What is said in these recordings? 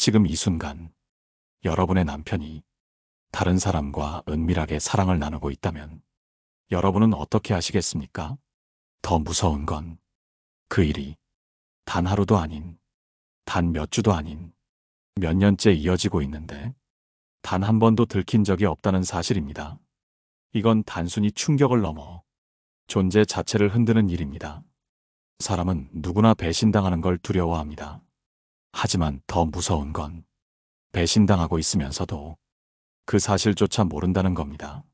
지금 이 순간 여러분의 남편이 다른 사람과 은밀하게 사랑을 나누고 있다면 여러분은 어떻게 하시겠습니까? 더 무서운 건 그 일이 단 하루도 아닌, 단 몇 주도 아닌, 몇 년째 이어지고 있는데 단 한 번도 들킨 적이 없다는 사실입니다. 이건 단순히 충격을 넘어 존재 자체를 흔드는 일입니다. 사람은 누구나 배신당하는 걸 두려워합니다. 하지만 더 무서운 건 배신당하고 있으면서도 그 사실조차 모른다는 겁니다.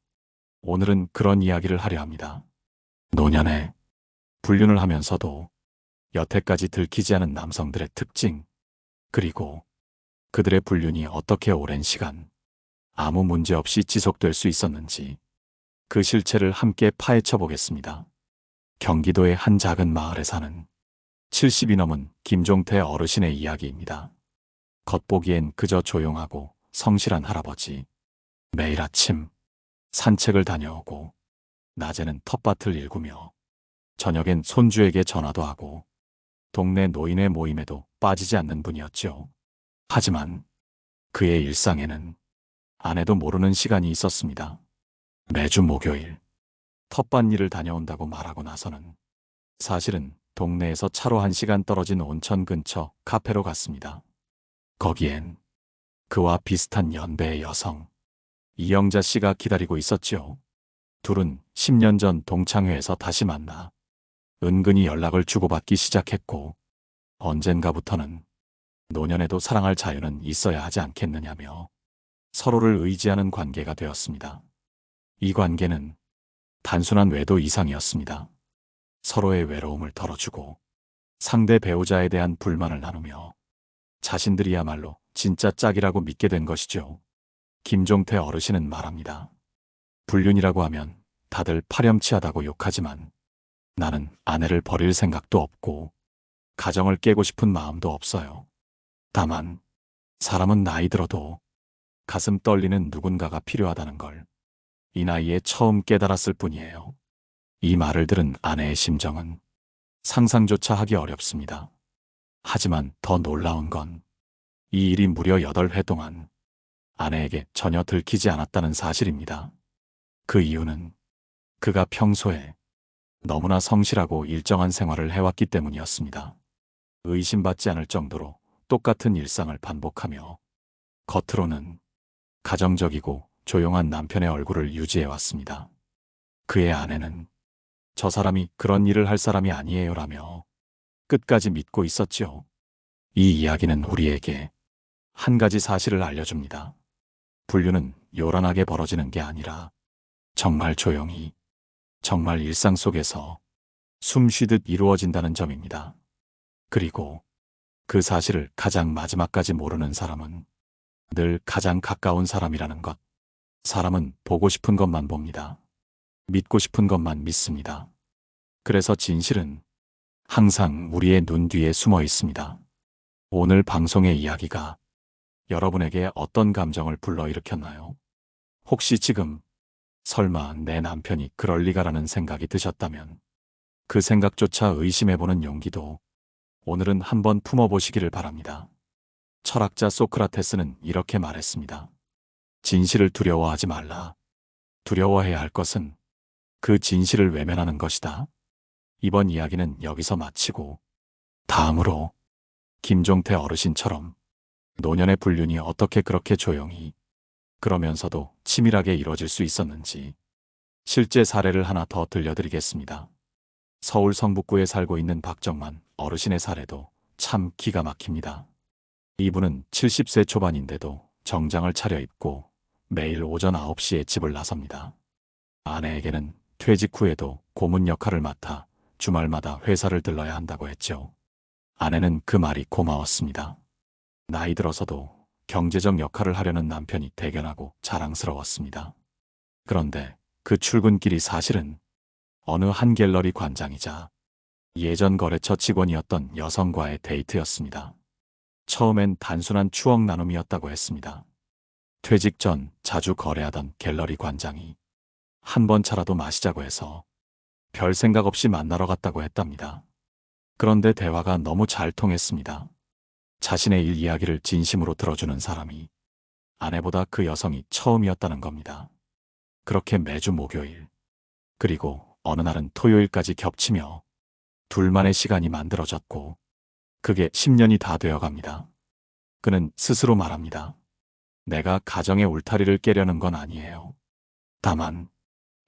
오늘은 그런 이야기를 하려 합니다. 노년에 불륜을 하면서도 여태까지 들키지 않은 남성들의 특징, 그리고 그들의 불륜이 어떻게 오랜 시간 아무 문제 없이 지속될 수 있었는지 그 실체를 함께 파헤쳐 보겠습니다. 경기도의 한 작은 마을에 사는 70이 넘은 김종태 어르신의 이야기입니다. 겉보기엔 그저 조용하고 성실한 할아버지. 매일 아침 산책을 다녀오고 낮에는 텃밭을 일구며 저녁엔 손주에게 전화도 하고 동네 노인의 모임에도 빠지지 않는 분이었죠. 하지만 그의 일상에는 아내도 모르는 시간이 있었습니다. 매주 목요일 텃밭 일을 다녀온다고 말하고 나서는 사실은 동네에서 차로 한 시간 떨어진 온천 근처 카페로 갔습니다. 거기엔 그와 비슷한 연배의 여성 이영자 씨가 기다리고 있었지요. 둘은 10년 전 동창회에서 다시 만나 은근히 연락을 주고받기 시작했고 언젠가부터는 노년에도 사랑할 자유는 있어야 하지 않겠느냐며 서로를 의지하는 관계가 되었습니다. 이 관계는 단순한 외도 이상이었습니다. 서로의 외로움을 덜어주고 상대 배우자에 대한 불만을 나누며 자신들이야말로 진짜 짝이라고 믿게 된 것이죠. 김종태 어르신은 말합니다. 불륜이라고 하면 다들 파렴치하다고 욕하지만 나는 아내를 버릴 생각도 없고 가정을 깨고 싶은 마음도 없어요. 다만 사람은 나이 들어도 가슴 떨리는 누군가가 필요하다는 걸 이 나이에 처음 깨달았을 뿐이에요. 이 말을 들은 아내의 심정은 상상조차 하기 어렵습니다. 하지만 더 놀라운 건 이 일이 무려 8회 동안 아내에게 전혀 들키지 않았다는 사실입니다. 그 이유는 그가 평소에 너무나 성실하고 일정한 생활을 해왔기 때문이었습니다. 의심받지 않을 정도로 똑같은 일상을 반복하며 겉으로는 가정적이고 조용한 남편의 얼굴을 유지해왔습니다. 그의 아내는 저 사람이 그런 일을 할 사람이 아니에요 라며 끝까지 믿고 있었지요. 이 이야기는 우리에게 한 가지 사실을 알려줍니다. 불륜은 요란하게 벌어지는 게 아니라 정말 조용히, 정말 일상 속에서 숨 쉬듯 이루어진다는 점입니다. 그리고 그 사실을 가장 마지막까지 모르는 사람은 늘 가장 가까운 사람이라는 것. 사람은 보고 싶은 것만 봅니다. 믿고 싶은 것만 믿습니다. 그래서 진실은 항상 우리의 눈 뒤에 숨어 있습니다. 오늘 방송의 이야기가 여러분에게 어떤 감정을 불러일으켰나요? 혹시 지금 설마 내 남편이 그럴 리가라는 생각이 드셨다면 그 생각조차 의심해보는 용기도 오늘은 한번 품어보시기를 바랍니다. 철학자 소크라테스는 이렇게 말했습니다. 진실을 두려워하지 말라. 두려워해야 할 것은 그 진실을 외면하는 것이다. 이번 이야기는 여기서 마치고 다음으로 김종태 어르신처럼 노년의 불륜이 어떻게 그렇게 조용히 그러면서도 치밀하게 이루어질 수 있었는지 실제 사례를 하나 더 들려드리겠습니다. 서울 성북구에 살고 있는 박정만 어르신의 사례도 참 기가 막힙니다. 이분은 70세 초반인데도 정장을 차려입고 매일 오전 9시에 집을 나섭니다. 아내에게는 퇴직 후에도 고문 역할을 맡아 주말마다 회사를 들러야 한다고 했죠. 아내는 그 말이 고마웠습니다. 나이 들어서도 경제적 역할을 하려는 남편이 대견하고 자랑스러웠습니다. 그런데 그 출근길이 사실은 어느 한 갤러리 관장이자 예전 거래처 직원이었던 여성과의 데이트였습니다. 처음엔 단순한 추억 나눔이었다고 했습니다. 퇴직 전 자주 거래하던 갤러리 관장이 한 번 차라도 마시자고 해서 별 생각 없이 만나러 갔다고 했답니다. 그런데 대화가 너무 잘 통했습니다. 자신의 일 이야기를 진심으로 들어주는 사람이 아내보다 그 여성이 처음이었다는 겁니다. 그렇게 매주 목요일, 그리고 어느 날은 토요일까지 겹치며 둘만의 시간이 만들어졌고, 그게 10년이 다 되어 갑니다. 그는 스스로 말합니다. 내가 가정의 울타리를 깨려는 건 아니에요. 다만,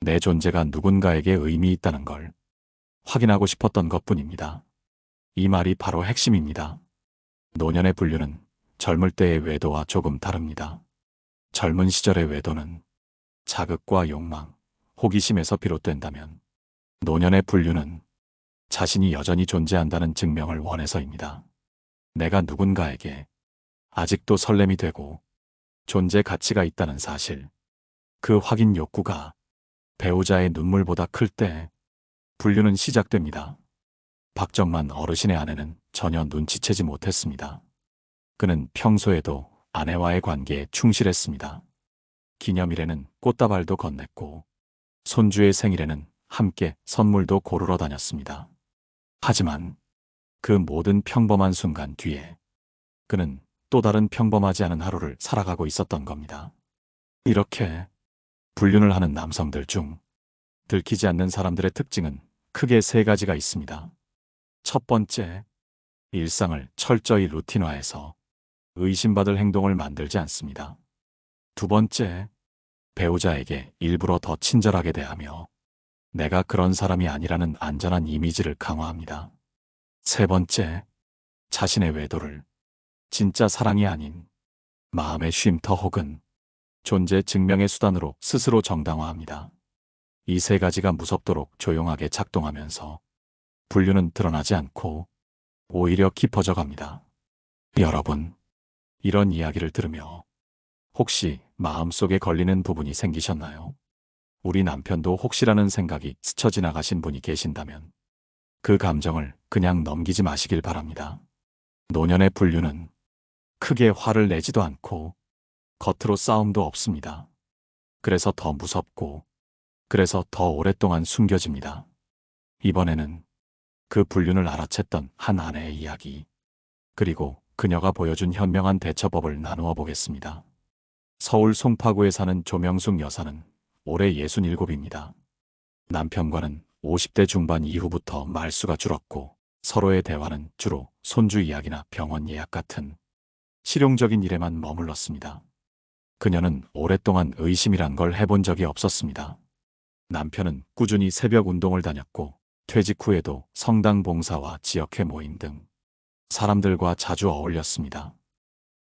내 존재가 누군가에게 의미 있다는 걸 확인하고 싶었던 것 뿐입니다. 이 말이 바로 핵심입니다. 노년의 분류는 젊을 때의 외도와 조금 다릅니다. 젊은 시절의 외도는 자극과 욕망, 호기심에서 비롯된다면 노년의 분류는 자신이 여전히 존재한다는 증명을 원해서입니다. 내가 누군가에게 아직도 설렘이 되고 존재 가치가 있다는 사실, 그 확인 욕구가 배우자의 눈물보다 클 때 분류는 시작됩니다. 박정만 어르신의 아내는 전혀 눈치채지 못했습니다. 그는 평소에도 아내와의 관계에 충실했습니다. 기념일에는 꽃다발도 건넸고 손주의 생일에는 함께 선물도 고르러 다녔습니다. 하지만 그 모든 평범한 순간 뒤에 그는 또 다른 평범하지 않은 하루를 살아가고 있었던 겁니다. 이렇게 불륜을 하는 남성들 중 들키지 않는 사람들의 특징은 크게 세 가지가 있습니다. 첫 번째, 일상을 철저히 루틴화해서 의심받을 행동을 만들지 않습니다. 두 번째, 배우자에게 일부러 더 친절하게 대하며 내가 그런 사람이 아니라는 안전한 이미지를 강화합니다. 세 번째, 자신의 외도를 진짜 사랑이 아닌 마음의 쉼터 혹은 존재 증명의 수단으로 스스로 정당화합니다. 이 세 가지가 무섭도록 조용하게 작동하면서 분류는 드러나지 않고 오히려 깊어져 갑니다. 여러분, 이런 이야기를 들으며 혹시 마음속에 걸리는 부분이 생기셨나요? 우리 남편도 혹시라는 생각이 스쳐 지나가신 분이 계신다면 그 감정을 그냥 넘기지 마시길 바랍니다. 노년의 분류는 크게 화를 내지도 않고 겉으로 싸움도 없습니다. 그래서 더 무섭고 그래서 더 오랫동안 숨겨집니다. 이번에는 그 불륜을 알아챘던 한 아내의 이야기 그리고 그녀가 보여준 현명한 대처법을 나누어 보겠습니다. 서울 송파구에 사는 조명숙 여사는 올해 67입니다. 남편과는 50대 중반 이후부터 말수가 줄었고 서로의 대화는 주로 손주 이야기나 병원 예약 같은 실용적인 일에만 머물렀습니다. 그녀는 오랫동안 의심이란 걸 해본 적이 없었습니다. 남편은 꾸준히 새벽 운동을 다녔고 퇴직 후에도 성당 봉사와 지역회 모임 등 사람들과 자주 어울렸습니다.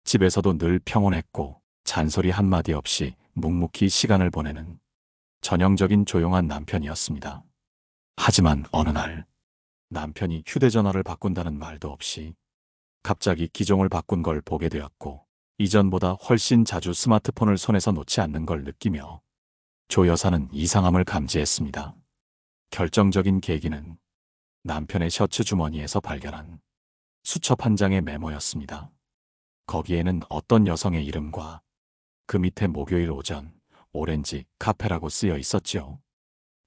집에서도 늘 평온했고 잔소리 한마디 없이 묵묵히 시간을 보내는 전형적인 조용한 남편이었습니다. 하지만 어느 날 남편이 휴대전화를 바꾼다는 말도 없이 갑자기 기종을 바꾼 걸 보게 되었고 이전보다 훨씬 자주 스마트폰을 손에서 놓지 않는 걸 느끼며 조 여사는 이상함을 감지했습니다. 결정적인 계기는 남편의 셔츠 주머니에서 발견한 수첩 한 장의 메모였습니다. 거기에는 어떤 여성의 이름과 그 밑에 목요일 오전 오렌지 카페라고 쓰여 있었지요.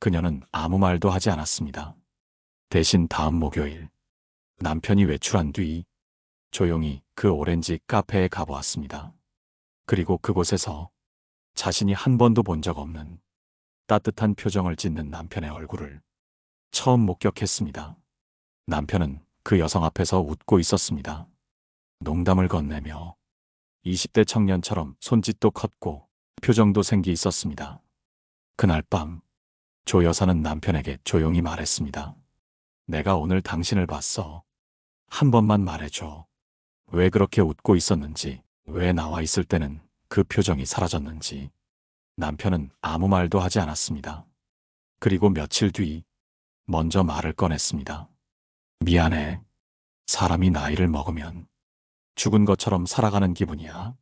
그녀는 아무 말도 하지 않았습니다. 대신 다음 목요일 남편이 외출한 뒤 조용히 그 오렌지 카페에 가보았습니다. 그리고 그곳에서 자신이 한 번도 본 적 없는 따뜻한 표정을 짓는 남편의 얼굴을 처음 목격했습니다. 남편은 그 여성 앞에서 웃고 있었습니다. 농담을 건네며 20대 청년처럼 손짓도 컸고 표정도 생기 있었습니다. 그날 밤, 조 여사는 남편에게 조용히 말했습니다. 내가 오늘 당신을 봤어. 한 번만 말해줘. 왜 그렇게 웃고 있었는지, 왜 나와 있을 때는 그 표정이 사라졌는지. 남편은 아무 말도 하지 않았습니다. 그리고 며칠 뒤, 먼저 말을 꺼냈습니다. 미안해. 사람이 나이를 먹으면 죽은 것처럼 살아가는 기분이야.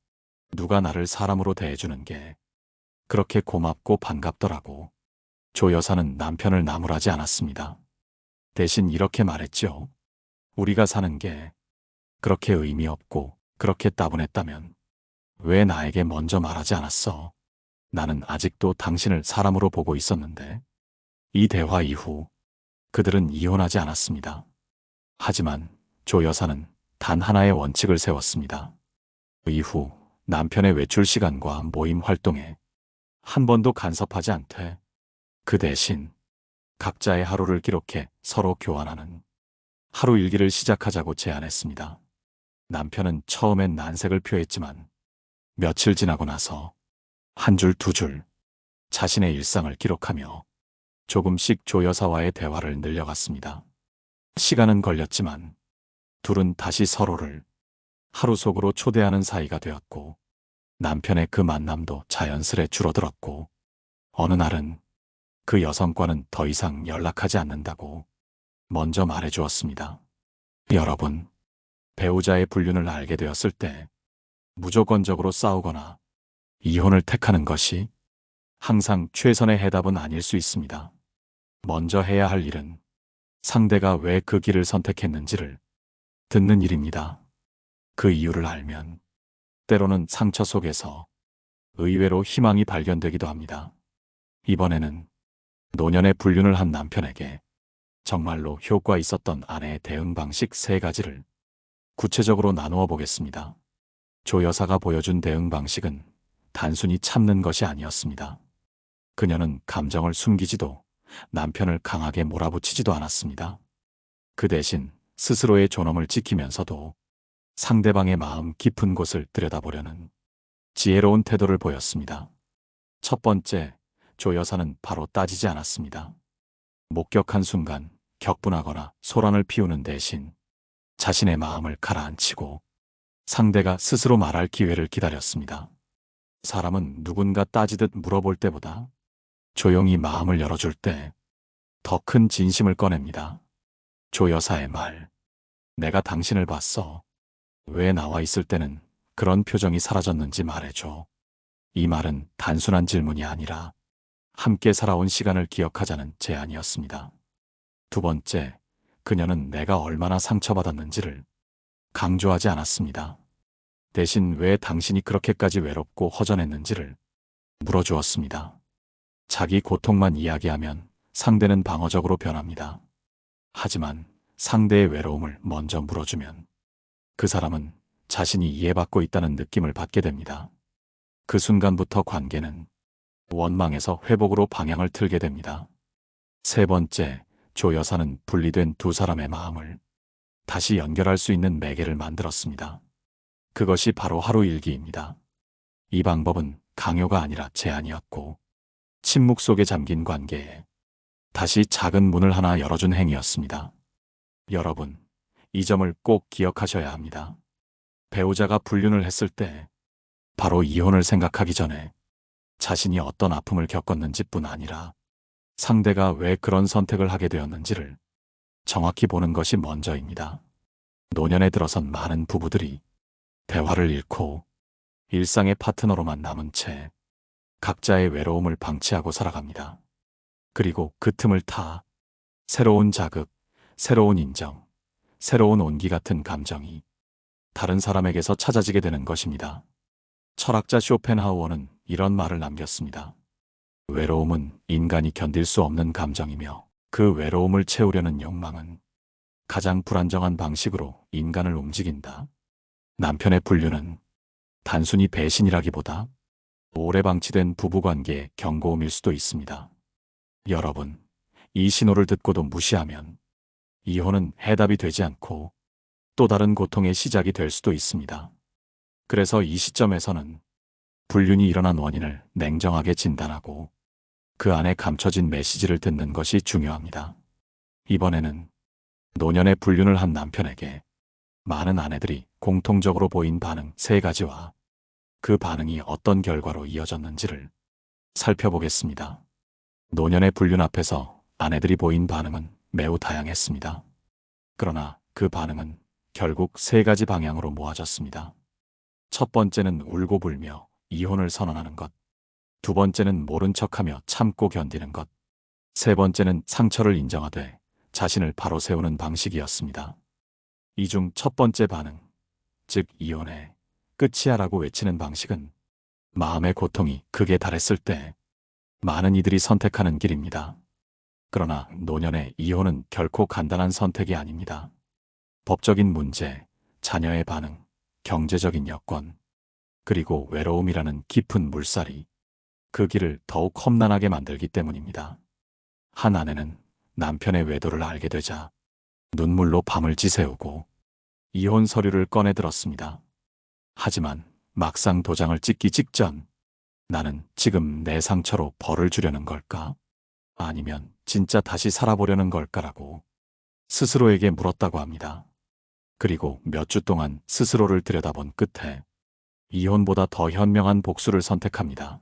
누가 나를 사람으로 대해주는 게 그렇게 고맙고 반갑더라고. 조 여사는 남편을 나무라지 않았습니다. 대신 이렇게 말했죠. 우리가 사는 게 그렇게 의미 없고 그렇게 따분했다면 왜 나에게 먼저 말하지 않았어? 나는 아직도 당신을 사람으로 보고 있었는데 이 대화 이후 그들은 이혼하지 않았습니다. 하지만 조 여사는 단 하나의 원칙을 세웠습니다. 이후 남편의 외출 시간과 모임 활동에 한 번도 간섭하지 않되 그 대신 각자의 하루를 기록해 서로 교환하는 하루 일기를 시작하자고 제안했습니다. 남편은 처음엔 난색을 표했지만 며칠 지나고 나서 한 줄두줄 자신의 일상을 기록하며 조금씩 조 여사와의 대화를 늘려갔습니다. 시간은 걸렸지만 둘은 다시 서로를 하루 속으로 초대하는 사이가 되었고 남편의 그 만남도 자연스레 줄어들었고 어느 날은 그 여성과는 더 이상 연락하지 않는다고 먼저 말해 주었습니다. 여러분, 배우자의 불륜을 알게 되었을 때 무조건적으로 싸우거나 이혼을 택하는 것이 항상 최선의 해답은 아닐 수 있습니다. 먼저 해야 할 일은 상대가 왜 그 길을 선택했는지를 듣는 일입니다. 그 이유를 알면 때로는 상처 속에서 의외로 희망이 발견되기도 합니다. 이번에는 노년의 불륜을 한 남편에게 정말로 효과 있었던 아내의 대응 방식 세 가지를 구체적으로 나누어 보겠습니다. 조 여사가 보여준 대응 방식은 단순히 참는 것이 아니었습니다. 그녀는 감정을 숨기지도 남편을 강하게 몰아붙이지도 않았습니다. 그 대신 스스로의 존엄을 지키면서도 상대방의 마음 깊은 곳을 들여다보려는 지혜로운 태도를 보였습니다. 첫 번째, 조 여사는 바로 따지지 않았습니다. 목격한 순간 격분하거나 소란을 피우는 대신 자신의 마음을 가라앉히고 상대가 스스로 말할 기회를 기다렸습니다. 사람은 누군가 따지듯 물어볼 때보다 조용히 마음을 열어줄 때 더 큰 진심을 꺼냅니다. 조 여사의 말. 내가 당신을 봤어. 왜 나와 있을 때는 그런 표정이 사라졌는지 말해줘. 이 말은 단순한 질문이 아니라 함께 살아온 시간을 기억하자는 제안이었습니다. 두 번째, 그녀는 내가 얼마나 상처받았는지를 강조하지 않았습니다. 대신 왜 당신이 그렇게까지 외롭고 허전했는지를 물어주었습니다. 자기 고통만 이야기하면 상대는 방어적으로 변합니다. 하지만 상대의 외로움을 먼저 물어주면 그 사람은 자신이 이해받고 있다는 느낌을 받게 됩니다. 그 순간부터 관계는 원망에서 회복으로 방향을 틀게 됩니다. 세 번째, 조 여사는 분리된 두 사람의 마음을 다시 연결할 수 있는 매개를 만들었습니다. 그것이 바로 하루 일기입니다. 이 방법은 강요가 아니라 제안이었고 침묵 속에 잠긴 관계에 다시 작은 문을 하나 열어준 행위였습니다. 여러분, 이 점을 꼭 기억하셔야 합니다. 배우자가 불륜을 했을 때 바로 이혼을 생각하기 전에 자신이 어떤 아픔을 겪었는지 뿐 아니라 상대가 왜 그런 선택을 하게 되었는지를 정확히 보는 것이 먼저입니다. 노년에 들어선 많은 부부들이 대화를 잃고 일상의 파트너로만 남은 채 각자의 외로움을 방치하고 살아갑니다. 그리고 그 틈을 타 새로운 자극, 새로운 인정, 새로운 온기 같은 감정이 다른 사람에게서 찾아지게 되는 것입니다. 철학자 쇼펜하우어는 이런 말을 남겼습니다. 외로움은 인간이 견딜 수 없는 감정이며 그 외로움을 채우려는 욕망은 가장 불안정한 방식으로 인간을 움직인다. 남편의 분류는 단순히 배신이라기보다 오래 방치된 부부관계의 경고음일 수도 있습니다. 여러분, 이 신호를 듣고도 무시하면 이혼은 해답이 되지 않고 또 다른 고통의 시작이 될 수도 있습니다. 그래서 이 시점에서는 불륜이 일어난 원인을 냉정하게 진단하고 그 안에 감춰진 메시지를 듣는 것이 중요합니다. 이번에는 노년의 불륜을 한 남편에게 많은 아내들이 공통적으로 보인 반응 세 가지와 그 반응이 어떤 결과로 이어졌는지를 살펴보겠습니다. 노년의 불륜 앞에서 아내들이 보인 반응은 매우 다양했습니다. 그러나 그 반응은 결국 세 가지 방향으로 모아졌습니다. 첫 번째는 울고 불며 이혼을 선언하는 것. 두 번째는 모른 척하며 참고 견디는 것. 세 번째는 상처를 인정하되 자신을 바로 세우는 방식이었습니다. 이 중 첫 번째 반응, 즉 이혼해 끝이야라고 외치는 방식은 마음의 고통이 극에 달했을 때 많은 이들이 선택하는 길입니다. 그러나 노년의 이혼은 결코 간단한 선택이 아닙니다. 법적인 문제, 자녀의 반응, 경제적인 여건, 그리고 외로움이라는 깊은 물살이 그 길을 더욱 험난하게 만들기 때문입니다. 한 아내는 남편의 외도를 알게 되자 눈물로 밤을 지새우고 이혼 서류를 꺼내 들었습니다. 하지만 막상 도장을 찍기 직전 나는 지금 내 상처로 벌을 주려는 걸까? 아니면 진짜 다시 살아보려는 걸까라고 스스로에게 물었다고 합니다. 그리고 몇 주 동안 스스로를 들여다본 끝에 이혼보다 더 현명한 복수를 선택합니다.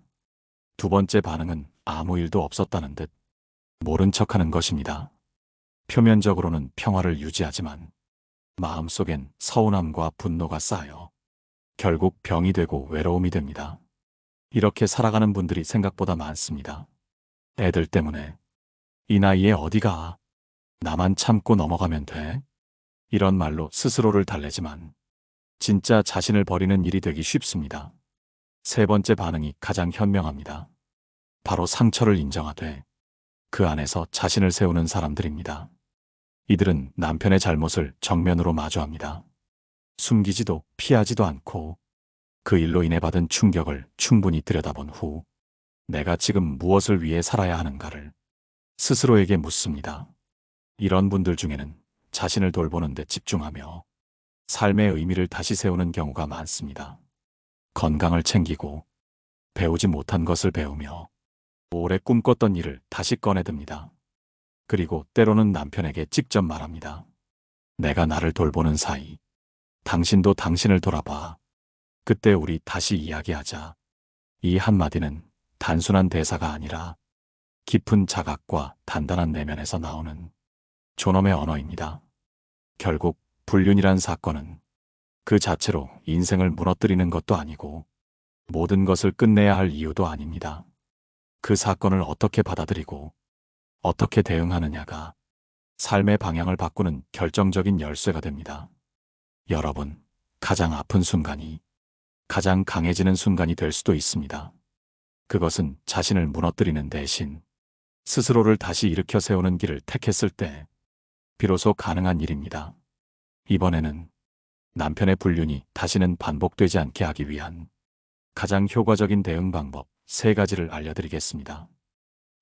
두 번째 반응은 아무 일도 없었다는 듯 모른 척하는 것입니다. 표면적으로는 평화를 유지하지만 마음속엔 서운함과 분노가 쌓여 결국 병이 되고 외로움이 됩니다. 이렇게 살아가는 분들이 생각보다 많습니다. 애들 때문에 이 나이에 어디가 나만 참고 넘어가면 돼. 이런 말로 스스로를 달래지만 진짜 자신을 버리는 일이 되기 쉽습니다. 세 번째 반응이 가장 현명합니다. 바로 상처를 인정하되 그 안에서 자신을 세우는 사람들입니다. 이들은 남편의 잘못을 정면으로 마주합니다. 숨기지도 피하지도 않고 그 일로 인해 받은 충격을 충분히 들여다본 후 내가 지금 무엇을 위해 살아야 하는가를 스스로에게 묻습니다. 이런 분들 중에는 자신을 돌보는 데 집중하며 삶의 의미를 다시 세우는 경우가 많습니다. 건강을 챙기고 배우지 못한 것을 배우며 오래 꿈꿨던 일을 다시 꺼내듭니다. 그리고 때로는 남편에게 직접 말합니다. 내가 나를 돌보는 사이 당신도 당신을 돌아봐. 그때 우리 다시 이야기하자. 이 한마디는 단순한 대사가 아니라 깊은 자각과 단단한 내면에서 나오는 존엄의 언어입니다. 결국 불륜이란 사건은 그 자체로 인생을 무너뜨리는 것도 아니고 모든 것을 끝내야 할 이유도 아닙니다. 그 사건을 어떻게 받아들이고 어떻게 대응하느냐가 삶의 방향을 바꾸는 결정적인 열쇠가 됩니다. 여러분, 가장 아픈 순간이 가장 강해지는 순간이 될 수도 있습니다. 그것은 자신을 무너뜨리는 대신 스스로를 다시 일으켜 세우는 길을 택했을 때 비로소 가능한 일입니다. 이번에는 남편의 불륜이 다시는 반복되지 않게 하기 위한 가장 효과적인 대응 방법 세 가지를 알려드리겠습니다.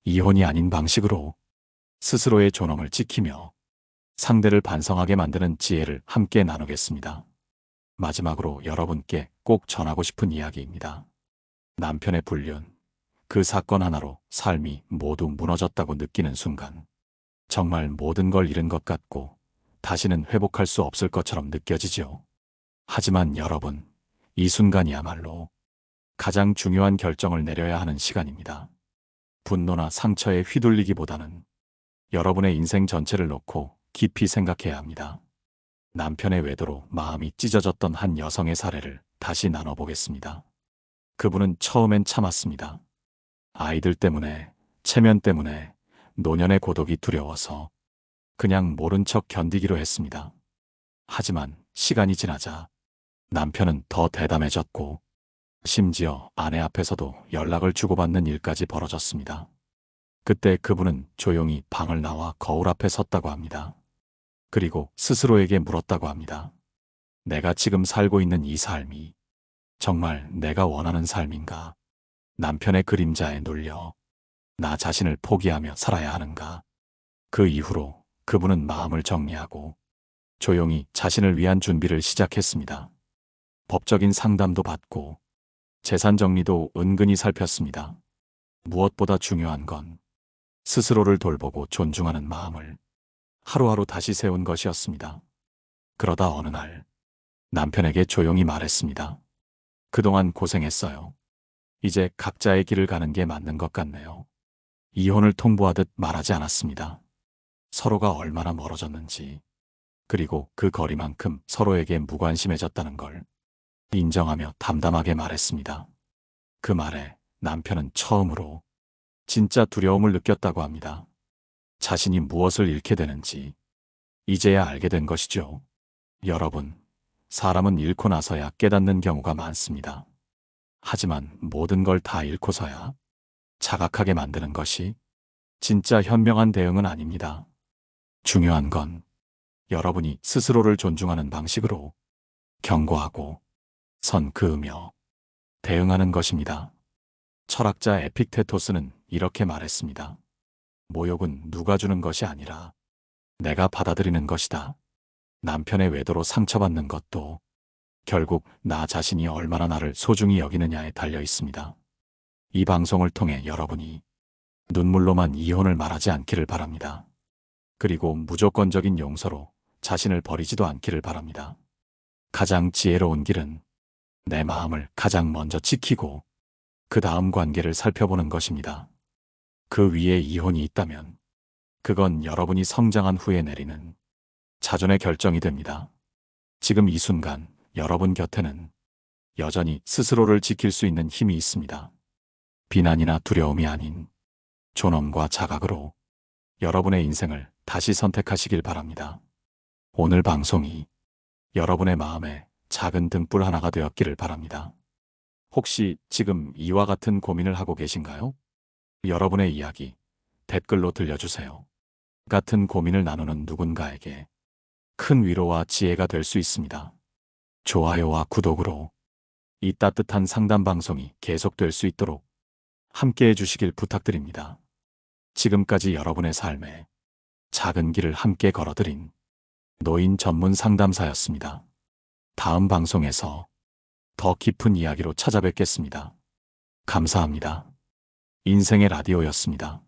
이혼이 아닌 방식으로 스스로의 존엄을 지키며 상대를 반성하게 만드는 지혜를 함께 나누겠습니다. 마지막으로 여러분께 꼭 전하고 싶은 이야기입니다. 남편의 불륜, 그 사건 하나로 삶이 모두 무너졌다고 느끼는 순간, 정말 모든 걸 잃은 것 같고 다시는 회복할 수 없을 것처럼 느껴지죠. 하지만 여러분, 이 순간이야말로 가장 중요한 결정을 내려야 하는 시간입니다. 분노나 상처에 휘둘리기보다는 여러분의 인생 전체를 놓고 깊이 생각해야 합니다. 남편의 외도로 마음이 찢어졌던 한 여성의 사례를 다시 나눠보겠습니다. 그분은 처음엔 참았습니다. 아이들 때문에, 체면 때문에, 노년의 고독이 두려워서 그냥 모른 척 견디기로 했습니다. 하지만 시간이 지나자 남편은 더 대담해졌고 심지어 아내 앞에서도 연락을 주고받는 일까지 벌어졌습니다. 그때 그분은 조용히 방을 나와 거울 앞에 섰다고 합니다. 그리고 스스로에게 물었다고 합니다. 내가 지금 살고 있는 이 삶이 정말 내가 원하는 삶인가? 남편의 그림자에 눌려 나 자신을 포기하며 살아야 하는가? 그 이후로 그분은 마음을 정리하고 조용히 자신을 위한 준비를 시작했습니다. 법적인 상담도 받고 재산 정리도 은근히 살폈습니다. 무엇보다 중요한 건 스스로를 돌보고 존중하는 마음을 하루하루 다시 세운 것이었습니다. 그러다 어느 날 남편에게 조용히 말했습니다. 그동안 고생했어요. 이제 각자의 길을 가는 게 맞는 것 같네요. 이혼을 통보하듯 말하지 않았습니다. 서로가 얼마나 멀어졌는지, 그리고 그 거리만큼 서로에게 무관심해졌다는 걸 인정하며 담담하게 말했습니다. 그 말에 남편은 처음으로 진짜 두려움을 느꼈다고 합니다. 자신이 무엇을 잃게 되는지 이제야 알게 된 것이죠. 여러분, 사람은 잃고 나서야 깨닫는 경우가 많습니다. 하지만 모든 걸 다 잃고서야 자각하게 만드는 것이 진짜 현명한 대응은 아닙니다. 중요한 건 여러분이 스스로를 존중하는 방식으로 경고하고 선 그으며 대응하는 것입니다. 철학자 에픽테토스는 이렇게 말했습니다. 모욕은 누가 주는 것이 아니라 내가 받아들이는 것이다. 남편의 외도로 상처받는 것도 결국 나 자신이 얼마나 나를 소중히 여기느냐에 달려 있습니다. 이 방송을 통해 여러분이 눈물로만 이혼을 말하지 않기를 바랍니다. 그리고 무조건적인 용서로 자신을 버리지도 않기를 바랍니다. 가장 지혜로운 길은 내 마음을 가장 먼저 지키고 그 다음 관계를 살펴보는 것입니다. 그 위에 이혼이 있다면 그건 여러분이 성장한 후에 내리는 자존의 결정이 됩니다. 지금 이 순간 여러분 곁에는 여전히 스스로를 지킬 수 있는 힘이 있습니다. 비난이나 두려움이 아닌 존엄과 자각으로 여러분의 인생을 다시 선택하시길 바랍니다. 오늘 방송이 여러분의 마음에 작은 등불 하나가 되었기를 바랍니다. 혹시 지금 이와 같은 고민을 하고 계신가요? 여러분의 이야기 댓글로 들려주세요. 같은 고민을 나누는 누군가에게 큰 위로와 지혜가 될 수 있습니다. 좋아요와 구독으로 이 따뜻한 상담 방송이 계속될 수 있도록 함께 해 주시길 부탁드립니다. 지금까지 여러분의 삶에 작은 길을 함께 걸어드린 노인 전문 상담사였습니다. 다음 방송에서 더 깊은 이야기로 찾아뵙겠습니다. 감사합니다. 인생의 라디오였습니다.